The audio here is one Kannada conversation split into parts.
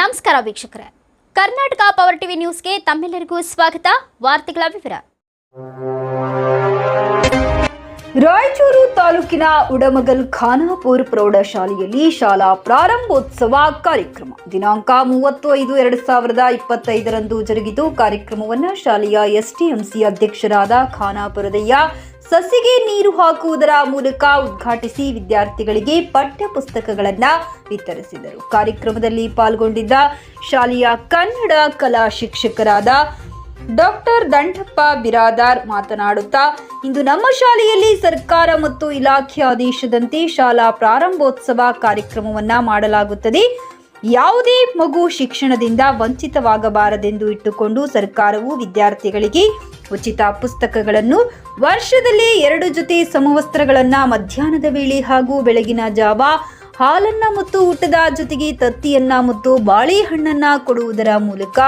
ನಮಸ್ಕಾರ ವೀಕ್ಷಕರೇ. ಕರ್ನಾಟಕ ಪವರ್ ಟಿವಿ ನ್ಯೂಸ್ಗೆ ತಮ್ಮೆಲ್ಲರಿಗೂ ಸ್ವಾಗತ. ವಾರ್ತೆಗಳ ವಿವರ. ರಾಯಚೂರು ತಾಲೂಕಿನ ಉಡಮಗಲ್ ಖಾನಾಪುರ್ ಪ್ರೌಢಶಾಲೆಯಲ್ಲಿ ಶಾಲಾ ಪ್ರಾರಂಭೋತ್ಸವ ಕಾರ್ಯಕ್ರಮ. ದಿನಾಂಕ ಮೂವತ್ತು ಐದು ಎರಡು ಸಾವಿರದ ಇಪ್ಪತ್ತೈದರಂದು ಎಸ್ ಕಾರ್ಯಕ್ರಮವನ್ನು ಶಾಲೆಯ ಎಸ್ಟಿಎಂಸಿ ಅಧ್ಯಕ್ಷರಾದ ಖಾನಾಪುರದಯ್ಯ ಸಸಿಗೆ ನೀರು ಹಾಕುವುದರ ಮೂಲಕ ಉದ್ಘಾಟಿಸಿ ವಿದ್ಯಾರ್ಥಿಗಳಿಗೆ ಪಠ್ಯ ಪುಸ್ತಕಗಳನ್ನು ವಿತರಿಸಿದರು. ಕಾರ್ಯಕ್ರಮದಲ್ಲಿ ಪಾಲ್ಗೊಂಡಿದ್ದ ಶಾಲೆಯ ಕನ್ನಡ ಕಲಾ ಶಿಕ್ಷಕರಾದ ಡಾಕ್ಟರ್ ದಂಡಪ್ಪ ಬಿರಾದಾರ್ ಮಾತನಾಡುತ್ತಾ, ಇಂದು ನಮ್ಮ ಶಾಲೆಯಲ್ಲಿ ಸರ್ಕಾರ ಮತ್ತು ಇಲಾಖೆ ಆದೇಶದಂತೆ ಶಾಲಾ ಪ್ರಾರಂಭೋತ್ಸವ ಕಾರ್ಯಕ್ರಮವನ್ನ ಮಾಡಲಾಗುತ್ತದೆ. ಯಾವುದೇ ಮಗು ಶಿಕ್ಷಣದಿಂದ ವಂಚಿತವಾಗಬಾರದೆಂದು ಇಟ್ಟುಕೊಂಡು ಸರ್ಕಾರವು ವಿದ್ಯಾರ್ಥಿಗಳಿಗೆ ಉಚಿತ ಪುಸ್ತಕಗಳನ್ನು ವರ್ಷದಲ್ಲಿ ಎರಡು ಜೊತೆ ಸಮವಸ್ತ್ರಗಳನ್ನು ಮಧ್ಯಾಹ್ನದ ವೇಳೆ ಹಾಗೂ ಬೆಳಗಿನ ಜಾವ ಹಾಲನ್ನ ಮತ್ತು ಊಟದ ಜೊತೆಗೆ ತತ್ತಿಯನ್ನ ಮತ್ತು ಬಾಳೆಹಣ್ಣನ್ನ ಕೊಡುವುದರ ಮೂಲಕ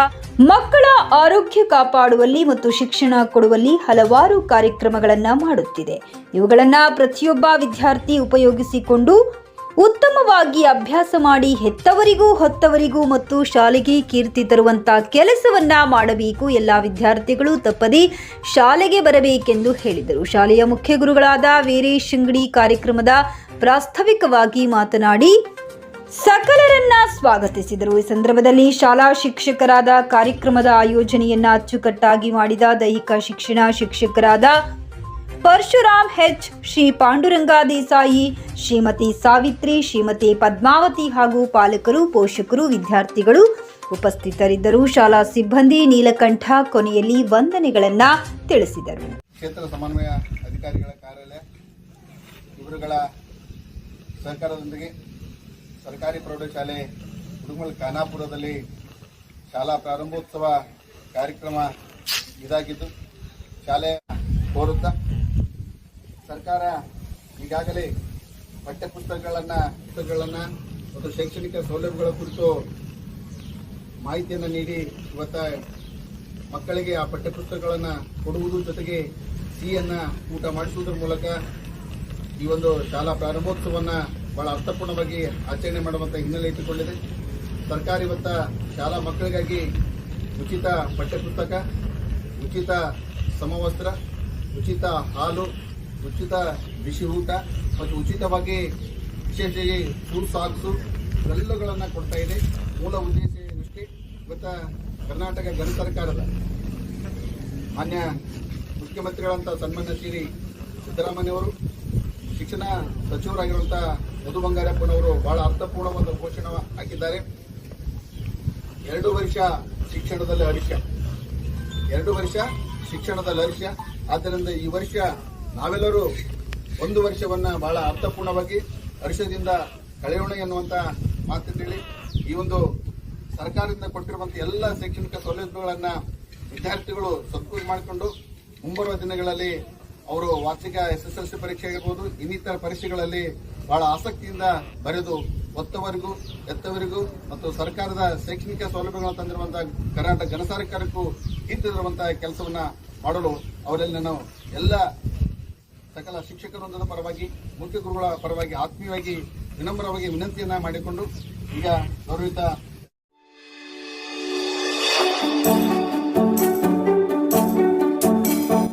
ಮಕ್ಕಳ ಆರೋಗ್ಯ ಕಾಪಾಡುವಲ್ಲಿ ಮತ್ತು ಶಿಕ್ಷಣ ಕೊಡುವಲ್ಲಿ ಹಲವಾರು ಕಾರ್ಯಕ್ರಮಗಳನ್ನ ಮಾಡುತ್ತಿದೆ. ಇವುಗಳನ್ನ ಪ್ರತಿಯೊಬ್ಬ ವಿದ್ಯಾರ್ಥಿ ಉಪಯೋಗಿಸಿಕೊಂಡು ಉತ್ತಮವಾಗಿ ಅಭ್ಯಾಸ ಮಾಡಿ ಹೆತ್ತವರಿಗೂ ಹೊತ್ತವರಿಗೂ ಮತ್ತು ಶಾಲೆಗೆ ಕೀರ್ತಿ ತರುವಂತ ಕೆಲಸವನ್ನ ಮಾಡಬೇಕು. ಎಲ್ಲ ವಿದ್ಯಾರ್ಥಿಗಳು ತಪ್ಪದೆ ಶಾಲೆಗೆ ಬರಬೇಕೆಂದು ಹೇಳಿದರು. ಶಾಲೆಯ ಮುಖ್ಯ ಗುರುಗಳಾದ ವೀರೇಶ್ ಶಿಂಗಡಿ ಕಾರ್ಯಕ್ರಮದ ಪ್ರಾಸ್ತಾವಿಕವಾಗಿ ಮಾತನಾಡಿ, ಸಕಲರನ್ನ ಸ್ವಾಗತಿಸಿದರು. ಈ ಸಂದರ್ಭದಲ್ಲಿ ಶಾಲಾ ಶಿಕ್ಷಕರಾದ ಕಾರ್ಯಕ್ರಮದ ಆಯೋಜನೆಯನ್ನ ಅಚ್ಚುಕಟ್ಟಾಗಿ ಮಾಡಿದ ದೈಹಿಕ ಶಿಕ್ಷಣ ಶಿಕ್ಷಕರಾದ ಪರಶುರಾಮ್ ಹೆಚ್, ಶ್ರೀ ಪಾಂಡುರಂಗ ದೇಸಾಯಿ ಶ್ರೀಮತಿ ಸಾವಿತ್ರಿ, ಶ್ರೀಮತಿ ಪದ್ಮಾವತಿ ಹಾಗೂ ಪಾಲಕರು, ಪೋಷಕರು, ವಿದ್ಯಾರ್ಥಿಗಳು ಉಪಸ್ಥಿತರಿದ್ದರು. ಶಾಲಾ ಸಿಬ್ಬಂದಿ ನೀಲಕಂಠ ಕೊನೆಯಲ್ಲಿ ವಂದನೆಗಳನ್ನ ತಿಳಿಸಿದರು. ಕ್ಷೇತ್ರ ಸಮನ್ವಯ ಅಧಿಕಾರಿಗಳ ಕಾರ್ಯಾಲಯ ಇವರುಗಳ ಸರ್ಕಾರಿ ಪ್ರೌಢಶಾಲೆ ಉಡುಮಲ್ ಖಾನಾಪುರದಲ್ಲಿ ಶಾಲಾ ಪ್ರಾರಂಭೋತ್ಸವ ಕಾರ್ಯಕ್ರಮ ಇದಾಗಿದ್ದು ಶಾಲೆ ಕೋರುತ್ತಾ ಸರ್ಕಾರ ಈಗಾಗಲೇ ಪಠ್ಯಪುಸ್ತಕಗಳನ್ನು, ಪುಸ್ತಕಗಳನ್ನು ಮತ್ತು ಶೈಕ್ಷಣಿಕ ಸೌಲಭ್ಯಗಳ ಕುರಿತು ಮಾಹಿತಿಯನ್ನು ನೀಡಿ ಇವತ್ತ ಮಕ್ಕಳಿಗೆ ಆ ಪಠ್ಯಪುಸ್ತಕಗಳನ್ನು ಕೊಡುವುದು ಜೊತೆಗೆ ಸಿಹಿಯನ್ನು ಊಟ ಮಾಡಿಸುವುದರ ಮೂಲಕ ಈ ಒಂದು ಶಾಲಾ ಪ್ರಾರಂಭೋತ್ಸವವನ್ನು ಬಹಳ ಅರ್ಥಪೂರ್ಣವಾಗಿ ಆಚರಣೆ ಮಾಡುವಂಥ ಹಿನ್ನೆಲೆ ಇಟ್ಟುಕೊಂಡಿದೆ. ಸರ್ಕಾರ ಇವತ್ತ ಶಾಲಾ ಮಕ್ಕಳಿಗಾಗಿ ಉಚಿತ ಪಠ್ಯಪುಸ್ತಕ, ಉಚಿತ ಸಮವಸ್ತ್ರ, ಉಚಿತ ಹಾಲು ಉಚಿತ ಬಿಸಿ ಊಟ ಮತ್ತು ಉಚಿತವಾಗಿ ವಿಶೇಷವಾಗಿ ಫುಡ್ ಸಾಕ್ಸು ಇವೆಲ್ಲಗಳನ್ನು ಕೊಡ್ತಾ ಇದೆ. ಮೂಲ ಉದ್ದೇಶ ಇಷ್ಟೇ ಇವತ್ತ ಕರ್ನಾಟಕ ಜನ ಸರ್ಕಾರದ ಮಾನ್ಯ ಮುಖ್ಯಮಂತ್ರಿಗಳಂತ ಸನ್ಮಾನ್ಯ ಶ್ರೀ ಸಿದ್ದರಾಮಯ್ಯವರು ಶಿಕ್ಷಣ ಸಚಿವರಾಗಿರುವಂಥ ಮಧು ಬಂಗಾರಪ್ಪನವರು ಬಹಳ ಅರ್ಥಪೂರ್ಣವಾದ ಘೋಷಣೆ ಹಾಕಿದ್ದಾರೆ. ಎರಡು ವರ್ಷ ಶಿಕ್ಷಣದಲ್ಲಿ ಹರಿಷ್ಯ. ಎರಡು ವರ್ಷ ಶಿಕ್ಷಣದಲ್ಲಿ ಹರಿಷ್ಯ. ಆದ್ದರಿಂದ ಈ ವರ್ಷ ನಾವೆಲ್ಲರೂ ಒಂದು ವರ್ಷವನ್ನ ಬಹಳ ಅರ್ಥಪೂರ್ಣವಾಗಿ ಹರ್ಷದಿಂದ ಕಳೆಯೋಣ ಎನ್ನುವಂತ ಹೇಳಿ ಈ ಒಂದು ಸರ್ಕಾರದಿಂದ ಕೊಟ್ಟಿರುವಂಥ ಎಲ್ಲ ಶೈಕ್ಷಣಿಕ ಸೌಲಭ್ಯಗಳನ್ನು ವಿದ್ಯಾರ್ಥಿಗಳು ಸದುಪಯೋಗ ಮಾಡಿಕೊಂಡು ಮುಂಬರುವ ದಿನಗಳಲ್ಲಿ ಅವರು ವಾರ್ಷಿಕ ಎಸ್ ಎಸ್ ಎಲ್ ಸಿ ಪರೀಕ್ಷೆ ಆಗಿರ್ಬೋದು, ಇನ್ನಿತರ ಪರೀಕ್ಷೆಗಳಲ್ಲಿ ಬಹಳ ಆಸಕ್ತಿಯಿಂದ ಬರೆದು ಒತ್ತವರಿಗೂ ಎತ್ತವರಿಗೂ ಮತ್ತು ಸರ್ಕಾರದ ಶೈಕ್ಷಣಿಕ ಸೌಲಭ್ಯಗಳನ್ನು ತಂದಿರುವಂತಹ ಕರ್ನಾಟಕ ಜನ ಸರ್ಕಾರಕ್ಕೂ ಕೀರ್ತಿರುವಂತಹ ಕೆಲಸವನ್ನ ಮಾಡಲು ಅವರಲ್ಲಿ ನಾನು ಎಲ್ಲ ಸಕಲ ಶಿಕ್ಷಕರೊಂದರ ಪರವಾಗಿ, ಮುಖ್ಯ ಗುರುಗಳ ಪರವಾಗಿ, ಆತ್ಮೀಯವಾಗಿ ವಿನಮ್ರವಾಗಿ ವಿನಂತಿಯನ್ನ ಮಾಡಿಕೊಂಡು ಈಗ ಗೌರವಿತ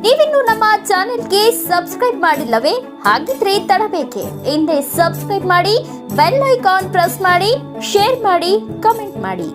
ನೀವಿನ್ನು ನಮ್ಮ ಚಾನೆಲ್ಗೆ ಸಬ್ಸ್ಕ್ರೈಬ್ ಮಾಡಿಲ್ಲವೇ? ಹಾಗಿದ್ರೆ ತಡಬೇಕೆ. ಹಿಂದೆ ಸಬ್ಸ್ಕ್ರೈಬ್ ಮಾಡಿ, ಬೆಲ್ ಐಕಾನ್ ಪ್ರೆಸ್ ಮಾಡಿ, ಶೇರ್ ಮಾಡಿ, ಕಮೆಂಟ್ ಮಾಡಿ.